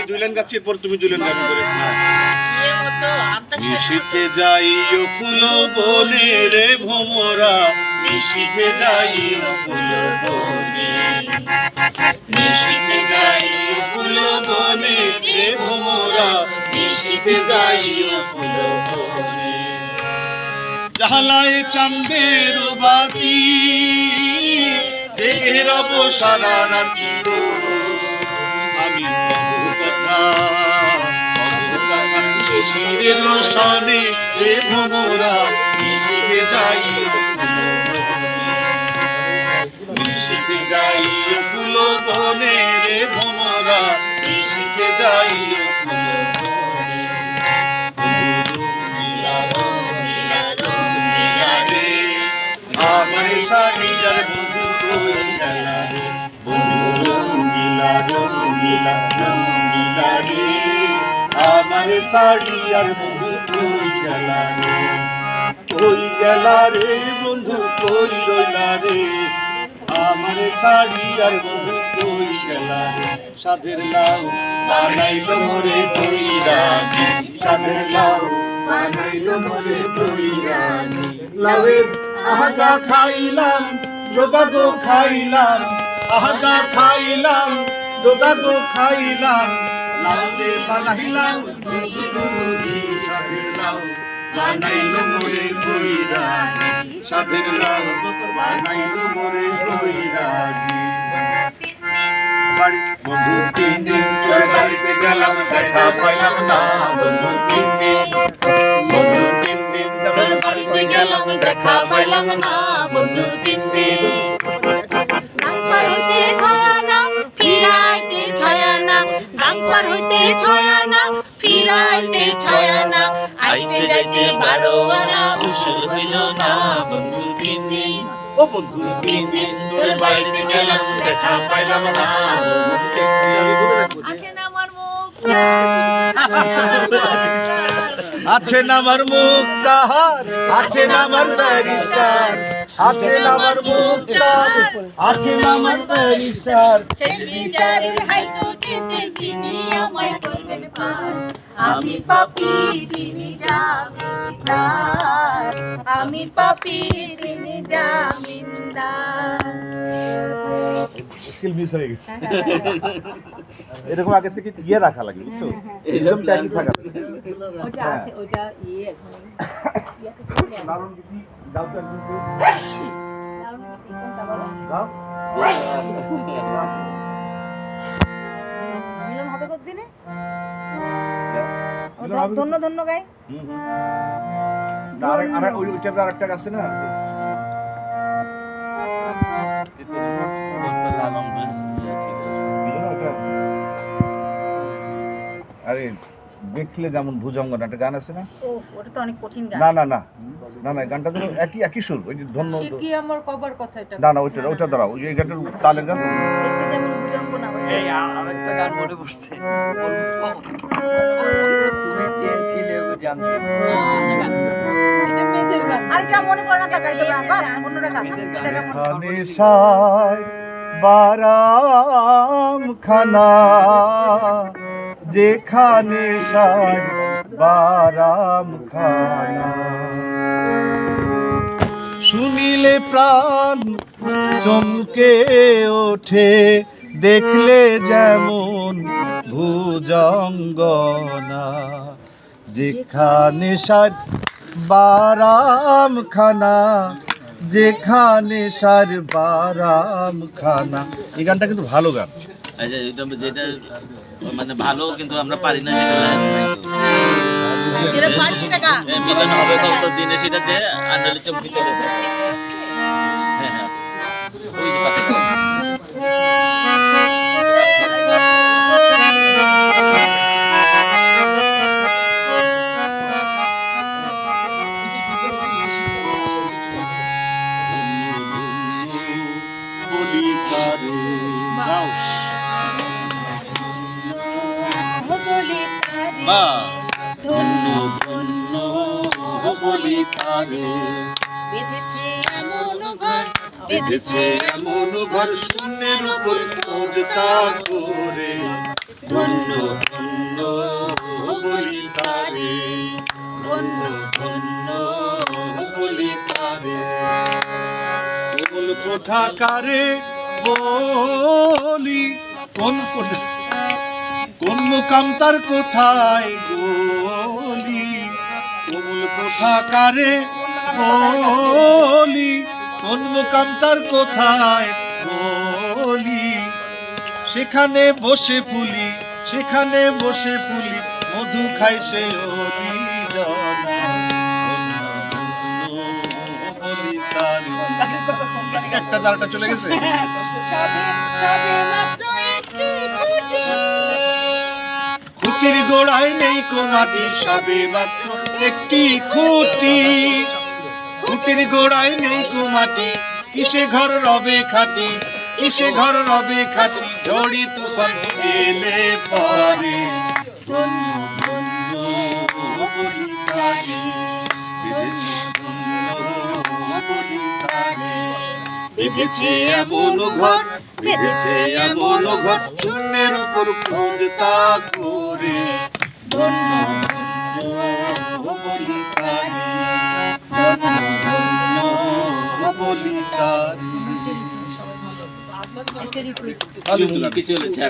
আমি দুই লাইন গাচ্ছি এরপর তুমি দুই লাইন করে। যাইও ফুল বনে রে ভোমরা। যাইও ফুল বনে। যাইও ফুল বনে রে ভোমরা। যাইও ফুল বনে। জাহালায় চাঁদের বাতি জেগে রব সারা রাতি আমি কব কথা রে ভ্রমরা মিশিতে যাই মিশিতে যাই ফুল বনে রে ভ্রমরা মিশিতে যাই আমার সারিয়ার বন্ধু কই গেলা রে আমার সারিয়ার বন্ধু কই গেলা রে? কই গেলা রে বন্ধু, কই রইলা রে? আমার শাড়ি আর বন্ধু কই গেলা রে? সাধের লাউ বানাইলো মোরে কইরানি সাধের লাউ বানাইলো মোরে কইরানি লাউয়ের আহাগা খাইলাম, ডোগা গো খাইলাম। আহাগা খাইলাম, ডোগা গো খাইলাম লাউকে বানাইলাম কই সাধের লাউ বানাইলো মোরে কইরানি সাধের লাউ বানাইলো মোরে কইরানি বাড়ি বন্ধু তিন দিন তোর বাড়িতে গেলাম, দেখা পাইলাম না বন্ধু তিন দিন বন্ধু তিন দিন তোর বাড়িতে গেলাম, দেখা পাইলাম না ছয়ানা ফিরাইতে ছয়ানা আইতে যাইতে বারো আনা উসুল হইল না বন্ধু তিন দিন ও বন্ধু তিন দিন তোর বাড়িতে গেলাম দেখা পাইলাম না আছেন আমার মুখ আছেন আমার মুখ তাহার আছেন আমার ব্যারিস্টার? আছেন আমার মুখ তাহার আছেন আমার শেষ বিচারের হাইকোর্টেতে তিনি আমায় করবেন পার। আমি পাপি তিনি জামিনদার। আমি পাপি তিনি জামিনদার। স্কিল মিস হয়ে গেছে। এরকম আগে থেকে ইয়ে রাখা লাগে বুঝছ? এরকম ট্যাগি থাকা ওটা আছে ওটা ইয়ে এখন। কিছু দাও তো একদম দাও। মিলন হবে কতদিনে? ও মিলন হবে- ধন্য ধন্য গাই। আরেক- ওই ওইটার আরেকটা আছে না? আরে। দেখলে যেমন ভুজঙ্গ না একটা গান আছে না? ওটা তো অনেক কঠিন গান। না না না। না না গানটা তো একই একই সুর ওই যে ধন্য কি আমার কবার কথা এটা? না না ওইটা ওইটা দাঁড়াও ওই গানটার তালের গান দেখতে যেমন ভুজঙ্গ না এই আরেকটা গান মনে পড়ছে। তুমি চেয়েছিলে গো জানতে এটা মেয়েদের গান। আর যা মনে পড়ে না তা গান। এটা কেমন? বারাম খানা। যেখানে সায় বারাম খানা। শুনিলে প্রাণ চমকে ওঠে, দেখলে যেমন ভুজঙ্গনা। যেখানে সার বারাম খানা, যেখানে সার বারাম খানা। এই গানটা কিন্তু ভালো গান। আচ্ছা এটা যেটা মানে ভালো কিন্তু আমরা পারি না সেটা লাইন নাই মিলন হবে কত? দিনে সেটা দে আর নাহলে চমকিতে গেছে হ্যাঁ হ্যাঁ ওই যে পাতে আছে। বলি ধন্য ধন্য বলি তারে বেঁধেছে এমন ঘর শূন্যের উপর খোঁজতা করে? ধন্য ধন্য বলি তারে, ধন্য ধন্য বলি তারে। কোমল কোঠা বলি, কোন কোঠা কোন মুকাম তার কোথায় গলি কোমল কোঠা কারে বলি? কোন মুকাম তার কোথায় বলি? সেখানে বসে ফুলি সেখানে বসে ফুলি মধু খাই সে অলি একটা দাঁড়াটা চলে গেছে? মাত্র খুঁটির গোড়ায় নেই কোনাটি, সবে মাত্র একটি খুঁটি। খুঁটির গোড়ায় নেই কুমাটি, কিসে ঘর রবে খাটি, কিসে ঘর রবে খাটি, ঝড়ি তুফান এলে পরে। বেঁধেছে এমন ঘর, বেঁধেছে এমন ঘর, শূন্যের উপর খোঁজ তারি চলেছে।